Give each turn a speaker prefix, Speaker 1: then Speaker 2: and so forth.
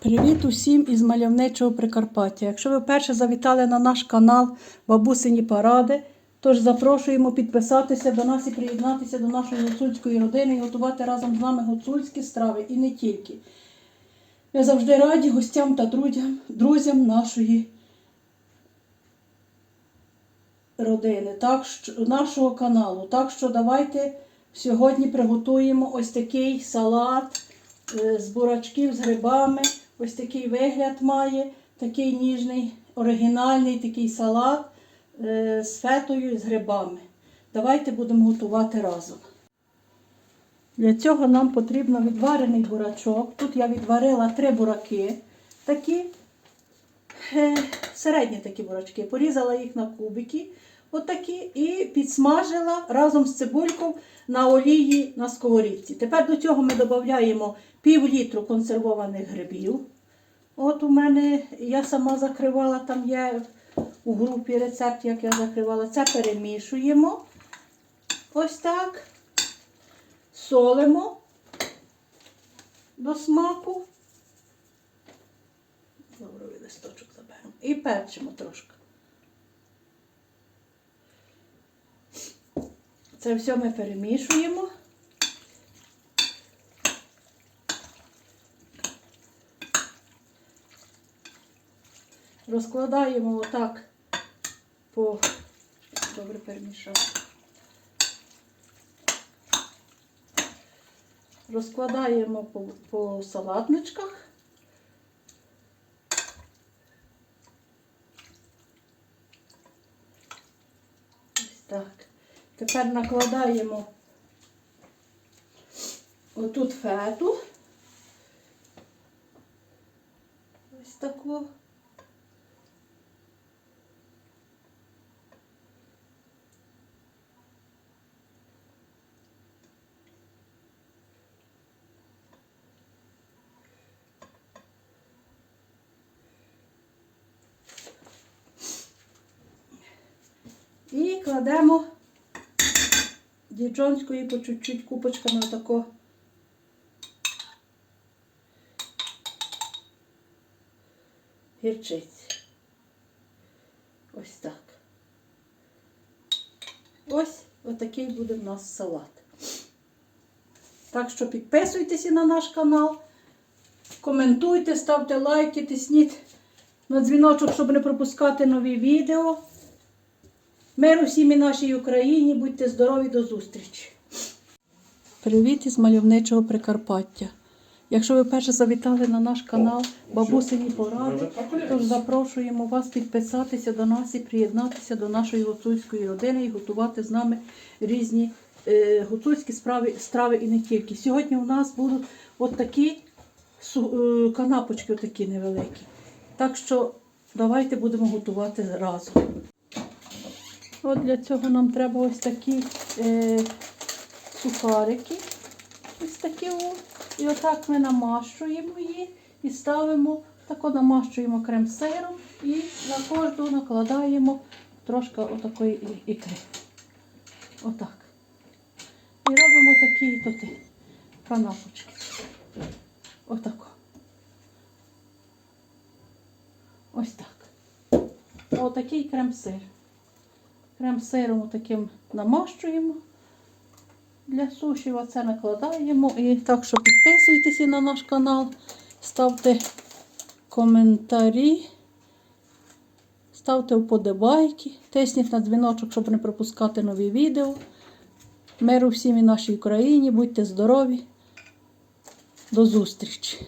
Speaker 1: Привіт усім із мальовничого Прикарпаття. Якщо ви вперше завітали на наш канал Бабусині Паради, тож запрошуємо підписатися до нас і приєднатися до нашої гуцульської родини і готувати разом з нами гуцульські страви і не тільки. Ми завжди раді гостям та друзям, друзям нашої родини, так, що, нашого каналу. Так що давайте сьогодні приготуємо ось такий салат е, з бурачків з грибами. Ось такий вигляд має, такий ніжний, оригінальний такий салат е, з фетою і з грибами. Давайте будемо готувати разом. Для цього нам потрібно відварений бурачок. Тут я відварила три бураки, такі е, середні такі бурачки. Порізала їх на кубики, отакі, і підсмажила разом з цибулькою на олії на сковорідці. Тепер до цього ми додаємо пів літру консервованих грибів. От у мене я сама закривала, там є у групі рецепт, як я закривала. Це перемішуємо. Ось так. Солимо до смаку. Лавровий листочок заберемо. І перчимо трошки. Це все ми перемішуємо. Розкладаємо отак по добре перемішати. Розкладаємо по, по салатничках. Ось так. Тепер накладаємо отут фету. Ось таку. Кладемо діджонської по чуть-чуть купочками отако. Гірчиці. Ось так. Ось отакий буде в нас салат. Так що підписуйтеся на наш канал, коментуйте, ставте лайки, тисніть на дзвіночок, щоб не пропускати нові відео. Миру всім і нашій Україні, будьте здорові до зустрічі. Привіт із мальовничого Прикарпаття. Якщо ви перше завітали на наш канал Бабусині Поради, то запрошуємо вас підписатися до нас і приєднатися до нашої гуцульської родини і готувати з нами різні е, гуцульські справи, страви і не тільки. Сьогодні у нас будуть от такі е, канапочки, отакі невеликі. Так що давайте будемо готувати разом. От для цього нам треба ось такі е, сухарики. Ось такі о. І отак ми намащуємо їх і ставимо, тако намащуємо крем-сиром і на кожну накладаємо трошки отакої ікри. Отак. І робимо такі тоти канапочки. Отако. Ось так. Отакий крем-сир. Крем-сиром таким намащуємо для суші, оце накладаємо. І так що підписуйтеся на наш канал, ставте коментарі, ставте вподобайки, тисніть на дзвіночок, щоб не пропускати нові відео. Миру всім і нашій Україні, будьте здорові. До зустрічі!